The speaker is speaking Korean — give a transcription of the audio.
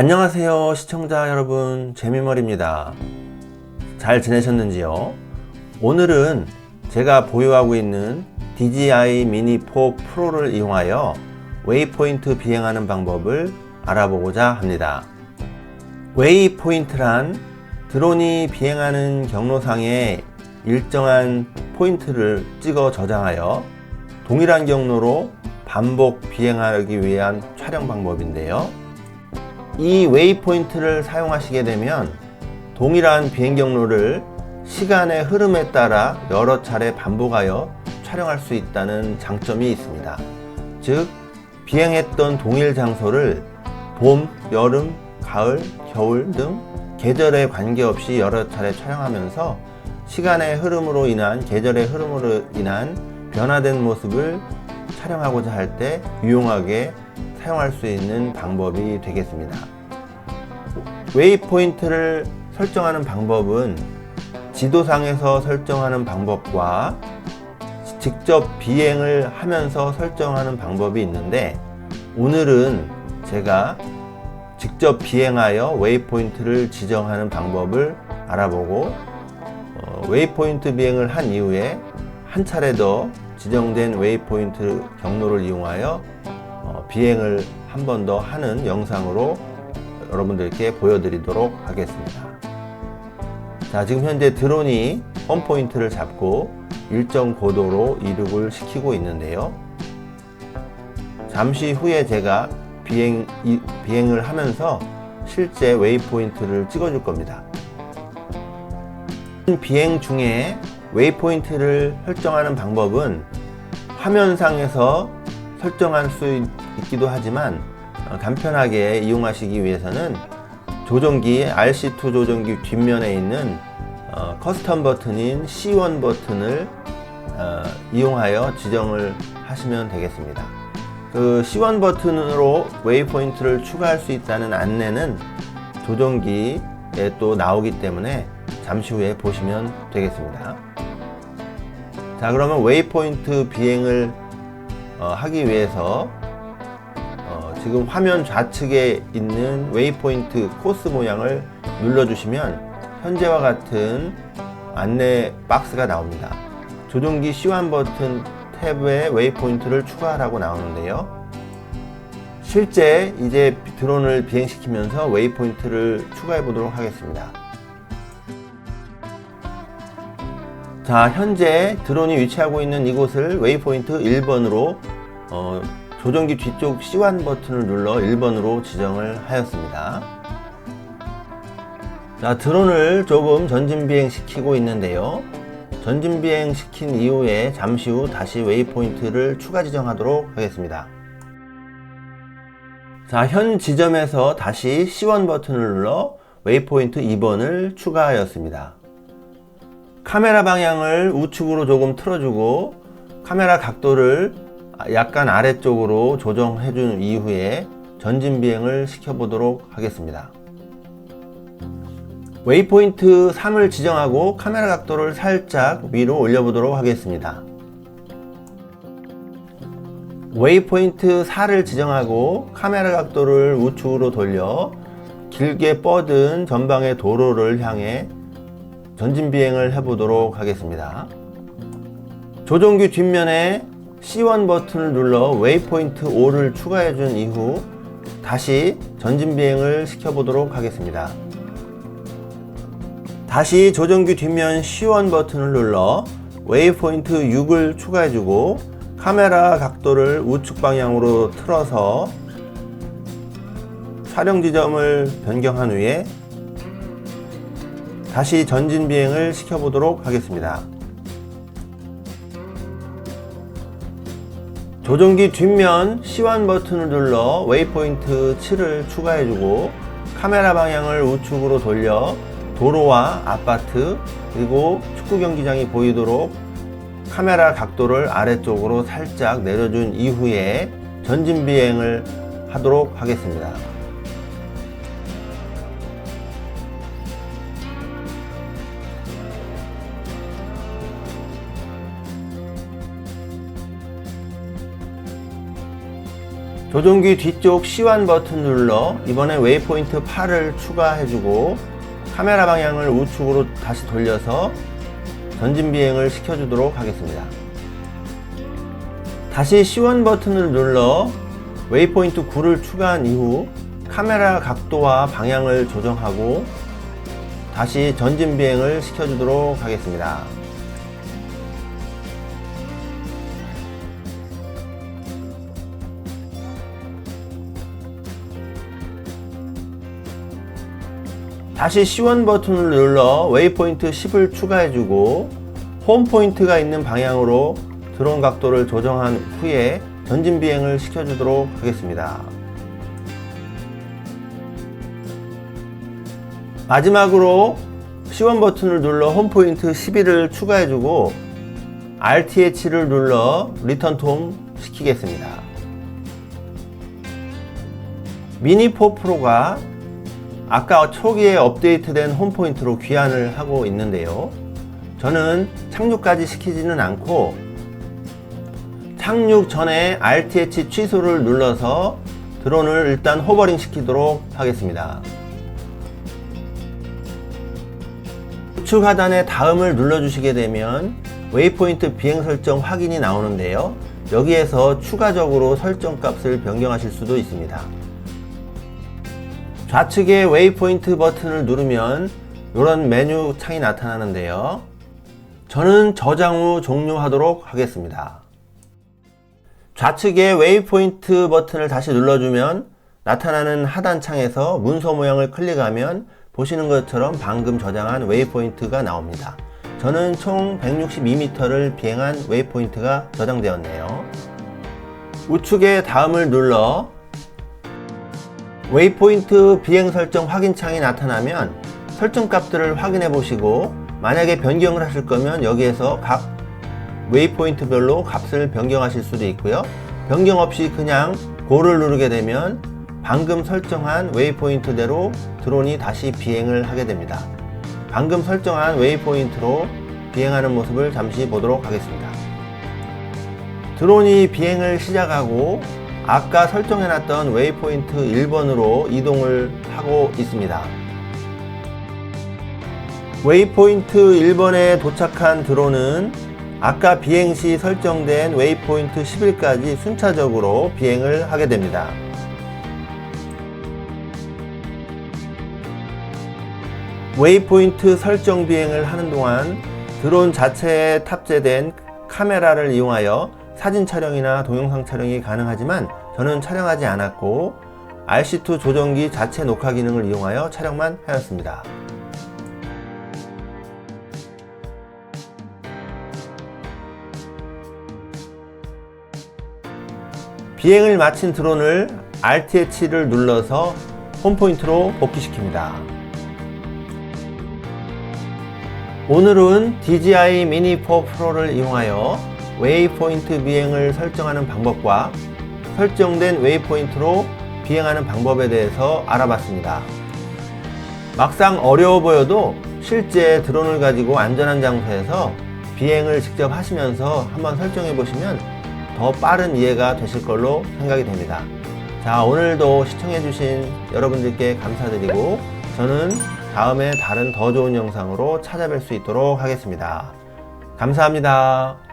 안녕하세요 시청자 여러분. 재미머리입니다. 잘 지내셨는지요? 오늘은 제가 보유하고 있는 DJI 미니 4 프로를 이용하여 웨이포인트 비행하는 방법을 알아보고자 합니다. 웨이포인트란 드론이 비행하는 경로상에 일정한 포인트를 찍어 저장하여 동일한 경로로 반복 비행하기 위한 촬영 방법인데요. 이 웨이포인트를 사용하시게 되면 동일한 비행 경로를 시간의 흐름에 따라 여러 차례 반복하여 촬영할 수 있다는 장점이 있습니다. 즉, 비행했던 동일 장소를 봄, 여름, 가을, 겨울 등 계절에 관계없이 여러 차례 촬영하면서 시간의 흐름으로 인한 계절의 흐름으로 인한 변화된 모습을 촬영하고자 할 때 유용하게 사용할 수 있는 방법이 되겠습니다. 웨이포인트를 설정하는 방법은 지도상에서 설정하는 방법과 직접 비행을 하면서 설정하는 방법이 있는데 오늘은 제가 직접 비행하여 웨이포인트를 지정하는 방법을 알아보고 어, 웨이포인트 비행을 한 이후에 한 차례 더 지정된 웨이포인트 경로를 이용하여 어, 비행을 한 번 더 하는 영상으로 여러분들께 보여드리도록 하겠습니다. 자, 지금 현재 드론이 홈포인트를 잡고 일정 고도로 이륙을 시키고 있는데요. 잠시 후에 제가 비행, 이, 비행을 하면서 실제 웨이포인트를 찍어줄 겁니다. 비행 중에 웨이포인트를 설정하는 방법은 화면상에서 설정할 수 있기도 하지만 어, 간편하게 이용하시기 위해서는 조정기 RC2 조정기 뒷면에 있는 어, 커스텀 버튼인 C1 버튼을 어, 이용하여 지정을 하시면 되겠습니다. 그 C1 버튼으로 웨이포인트를 추가할 수 있다는 안내는 조정기에 또 나오기 때문에 잠시 후에 보시면 되겠습니다. 자, 그러면 웨이포인트 비행을 어, 하기 위해서 어, 지금 화면 좌측에 있는 웨이포인트 코스 모양을 눌러주시면 현재와 같은 안내 박스가 나옵니다. 조종기 C1 버튼 탭에 웨이포인트를 추가하라고 나오는데요. 실제 이제 드론을 비행시키면서 웨이포인트를 추가해 보도록 하겠습니다. 자, 현재 드론이 위치하고 있는 이곳을 웨이포인트 1번으로 어, 조정기 뒤쪽 C1 버튼을 눌러 1번으로 지정을 하였습니다. 자, 드론을 조금 전진 비행 시키고 있는데요. 전진 비행 시킨 이후에 잠시 후 다시 웨이포인트를 추가 지정하도록 하겠습니다. 자, 현 지점에서 다시 C1 버튼을 눌러 웨이포인트 2번을 추가하였습니다. 카메라 방향을 우측으로 조금 틀어주고 카메라 각도를 약간 아래쪽으로 조정해 준 이후에 전진 비행을 시켜보도록 하겠습니다. 웨이포인트 3을 지정하고 카메라 각도를 살짝 위로 올려보도록 하겠습니다. 웨이포인트 4를 지정하고 카메라 각도를 우측으로 돌려 길게 뻗은 전방의 도로를 향해 전진 비행을 해보도록 하겠습니다. 조종기 뒷면에 C1 버튼을 눌러 웨이포인트 5를 추가해 준 이후 다시 전진 비행을 시켜보도록 하겠습니다. 다시 조종기 뒷면 C1 버튼을 눌러 웨이포인트 6을 추가해주고 카메라 각도를 우측 방향으로 틀어서 촬영 지점을 변경한 후에 다시 전진 비행을 시켜보도록 하겠습니다. 조종기 뒷면 C1 버튼을 눌러 웨이포인트 7을 추가해주고 카메라 방향을 우측으로 돌려 도로와 아파트 그리고 축구 경기장이 보이도록 카메라 각도를 아래쪽으로 살짝 내려준 이후에 전진 비행을 하도록 하겠습니다. 조종기 뒤쪽 C1 버튼 눌러 이번에 웨이포인트 8을 추가해주고 카메라 방향을 우측으로 다시 돌려서 전진 비행을 시켜주도록 하겠습니다. 다시 C1 버튼을 눌러 웨이포인트 9를 추가한 이후 카메라 각도와 방향을 조정하고 다시 전진 비행을 시켜주도록 하겠습니다. 다시 C1 버튼을 눌러 웨이포인트 10을 추가해주고 홈 포인트가 있는 방향으로 드론 각도를 조정한 후에 전진 비행을 시켜주도록 하겠습니다. 마지막으로 C1 버튼을 눌러 홈 포인트 11을 추가해주고 RTH를 눌러 리턴 톰 시키겠습니다. 미니 4 프로가 아까 초기에 업데이트된 홈포인트로 귀환을 하고 있는데요. 저는 착륙까지 시키지는 않고 착륙 전에 RTH 취소를 눌러서 드론을 일단 호버링 시키도록 하겠습니다. 우측 하단에 다음을 눌러주시게 되면 웨이포인트 비행 설정 확인이 나오는데요. 여기에서 추가적으로 설정 값을 변경하실 수도 있습니다. 좌측에 웨이포인트 버튼을 누르면 이런 메뉴 창이 나타나는데요. 저는 저장 후 종료하도록 하겠습니다. 좌측에 웨이포인트 버튼을 다시 눌러주면 나타나는 하단 창에서 문서 모양을 클릭하면 보시는 것처럼 방금 저장한 웨이포인트가 나옵니다. 저는 총 162m를 비행한 웨이포인트가 저장되었네요. 우측에 다음을 눌러 웨이포인트 비행 설정 확인 창이 나타나면 설정 값들을 확인해 보시고 만약에 변경을 하실 거면 여기에서 각 웨이포인트별로 값을 변경하실 수도 있고요. 변경 없이 그냥 고를 누르게 되면 방금 설정한 웨이포인트대로 드론이 다시 비행을 하게 됩니다. 방금 설정한 웨이포인트로 비행하는 모습을 잠시 보도록 하겠습니다. 드론이 비행을 시작하고 아까 설정해놨던 웨이포인트 1번으로 이동을 하고 있습니다. 웨이포인트 1번에 도착한 드론은 아까 비행 시 설정된 웨이포인트 10일까지 순차적으로 비행을 하게 됩니다. 웨이포인트 설정 비행을 하는 동안 드론 자체에 탑재된 카메라를 이용하여 사진 촬영이나 동영상 촬영이 가능하지만 저는 촬영하지 않았고 RC2 조정기 자체 녹화 기능을 이용하여 촬영만 하였습니다. 비행을 마친 드론을 RTH를 눌러서 홈포인트로 복귀시킵니다. 오늘은 DJI 미니 4 프로를 이용하여 웨이포인트 비행을 설정하는 방법과 설정된 웨이포인트로 비행하는 방법에 대해서 알아봤습니다. 막상 어려워 보여도 실제 드론을 가지고 안전한 장소에서 비행을 직접 하시면서 한번 설정해 보시면 더 빠른 이해가 되실 걸로 생각이 됩니다. 자, 오늘도 시청해주신 여러분들께 감사드리고 저는 다음에 다른 더 좋은 영상으로 찾아뵐 수 있도록 하겠습니다. 감사합니다.